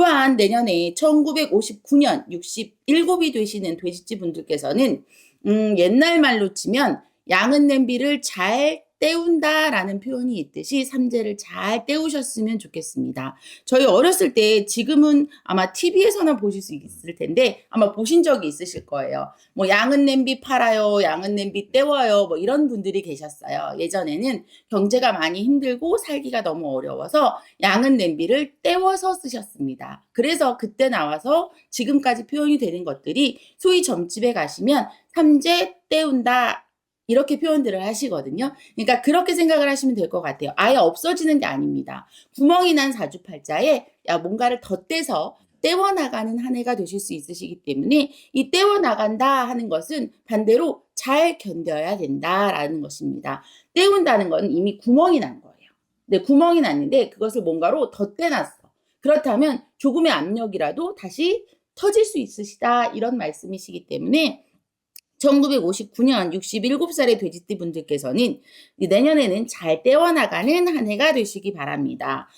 또한 내년에 1959년 67이 되시는 돼지집 분들께서는 음, 옛날 말로 치면 양은 냄비를 잘 때운다 라는 표현이 있듯이 삼재를 잘 때우셨으면 좋겠습니다. 저희 어렸을 때 지금은 아마 TV에서나 보실 수 있을 텐데 아마 보신 적이 있으실 거예요. 뭐 양은 냄비 팔아요, 양은 냄비 때워요, 뭐 이런 분들이 계셨어요. 예전에는 경제가 많이 힘들고 살기가 너무 어려워서 양은 냄비를 때워서 쓰셨습니다. 그래서 그때 나와서 지금까지 표현이 되는 것들이 소위 점집에 가시면 삼재 때운다 이렇게 표현들을 하시거든요. 그러니까 그렇게 생각을 하시면 될 것 같아요. 아예 없어지는 게 아닙니다. 구멍이 난 사주팔자에 야 뭔가를 덧대서 떼워나가는 한 해가 되실 수 있으시기 때문에 이 떼워나간다 하는 것은 반대로 잘 견뎌야 된다라는 것입니다. 떼운다는 건 이미 구멍이 난 거예요. 네, 구멍이 났는데 그것을 뭔가로 덧대놨어. 그렇다면 조금의 압력이라도 다시 터질 수 있으시다 이런 말씀이시기 때문에 1959년 67살의 돼지띠 분들께서는 내년에는 잘 떼어나가는 한 해가 되시기 바랍니다.